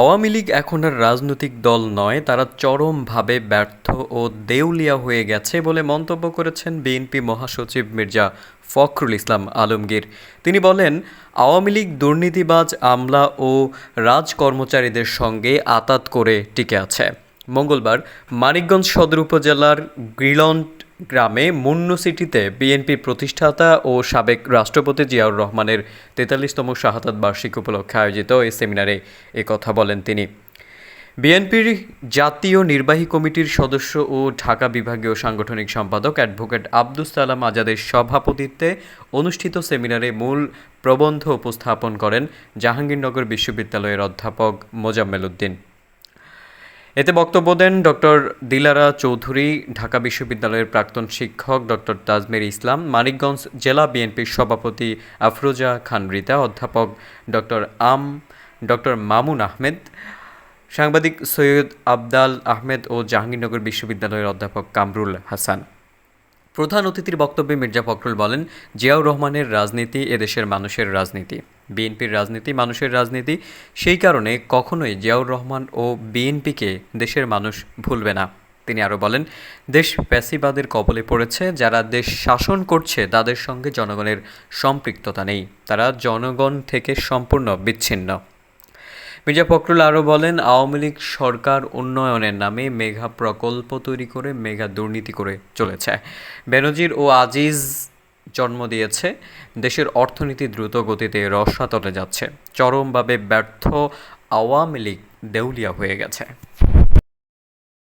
আওয়ামী লীগ এখন আর রাজনৈতিক দল নয়, তারা চরমভাবে ব্যর্থ ও দেউলিয়া হয়ে গেছে বলে মন্তব্য করেছেন বিএনপি মহাসচিব মির্জা ফখরুল ইসলাম আলমগীর। তিনি বলেন, আওয়ামী লীগ দুর্নীতিবাজ, আমলা ও রাজকর্মচারীদের সঙ্গে আতাত করে টিকে আছে। মঙ্গলবার মানিকগঞ্জ সদর উপজেলার গ্রিলন্ড গ্রামে মুন্নু সিটিতে বিএনপি প্রতিষ্ঠাতা ও সাবেক রাষ্ট্রপতি জিয়াউর রহমানের তেতাল্লিশতম শাহাদাত বার্ষিক উপলক্ষে আয়োজিত এই সেমিনারে কথা বলেন তিনি। বিএনপির জাতীয় নির্বাহী কমিটির সদস্য ও ঢাকা বিভাগীয় সাংগঠনিক সম্পাদক অ্যাডভোকেট আব্দুস সালাম আজাদের সভাপতিত্বে অনুষ্ঠিত সেমিনারে মূল প্রবন্ধ উপস্থাপন করেন জাহাঙ্গীরনগর বিশ্ববিদ্যালয়ের অধ্যাপক মোজাম্মেল উদ্দিন। এতে বক্তব্য দেন ডক্টর দিলারা চৌধুরী, ঢাকা বিশ্ববিদ্যালয়ের প্রাক্তন শিক্ষক ডক্টর তাজমির ইসলাম, মানিকগঞ্জ জেলা বিএনপির সভাপতি আফরোজা খান রিতা, অধ্যাপক ডক্টর আম, ডক্টর মামুন আহমেদ, সাংবাদিক সৈয়দ আবদাল আহমেদ ও জাহাঙ্গীরনগর বিশ্ববিদ্যালয়ের অধ্যাপক কামরুল হাসান। প্রধান অতিথির বক্তব্যে মির্জা ফখরুল বলেন, জিয়াউর রহমানের রাজনীতি এদেশের মানুষের রাজনীতি। বিএনপির রাজনীতি, মানুষের রাজনীতি, সেই কারণে কখনোই জিয়াউর রহমান ও বিএনপিকে দেশের মানুষ ভুলবে না। তিনি আরও বলেন, দেশ প্যাসিবাদের কবলে পড়েছে, যারা দেশ শাসন করছে, তাদের সঙ্গে জনগণের সম্পৃক্ততা নেই। তারা জনগণ থেকে সম্পূর্ণ বিচ্ছিন্ন। মির্জা ফখরুল আরও বলেন, আওয়ামী লীগ সরকার উন্নয়নের নামে মেঘা প্রকল্প তৈরি করে, মেঘা দুর্নীতি করে চলেছে। বেনজির ও আজিজ জন্ম দিয়েছে, দেশের অর্থনীতি দ্রুত গতিতে রসাতলে যাচ্ছে। চরমভাবে ব্যর্থ আওয়ামী লীগ দেউলিয়া হয়ে গেছে।